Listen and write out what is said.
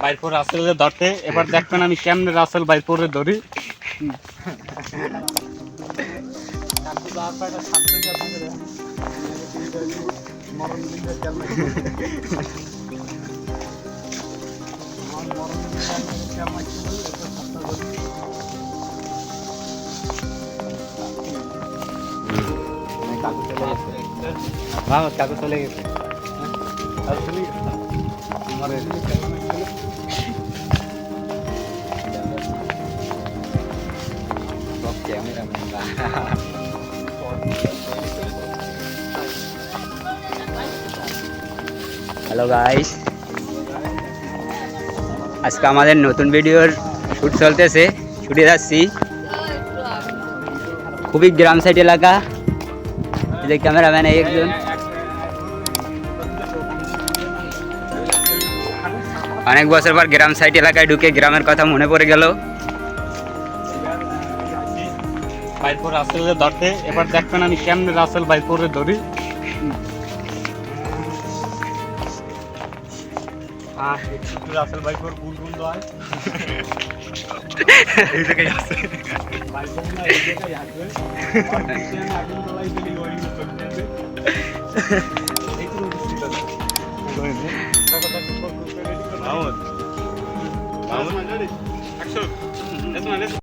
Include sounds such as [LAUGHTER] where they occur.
বাইরপুর রাসেলে ধরতে। এবার দেখবেন আমি কেমনে রাসেল বাইরপুরে ধরি। ভাঙত কাকু চলে গেছে। হ্যালো গাইস আজকে আমাদের নতুন ভিডিওর শ্যুট চলতেছে ছুটে যাচ্ছি খুবই গ্রাম সাইড এলাকা এই যে ক্যামেরাম্যান এই একজন অনেক বছর পর গ্রাম সাইড এলাকায় ঢুকে গ্রামের কথা মনে পড়ে গেল। বাইরপুর রাসেলে ধরতে। এবার দেখবেন আমি কেমনে রাসেল বাইরপুরে ধরি। রাসেল বাইরপুর বুলবুল দয় এই জায়গায় আছে। বাইরপুর না এই জায়গায় আছে [LAUGHS] Vamos. Vamos. Vamos. That's my eso.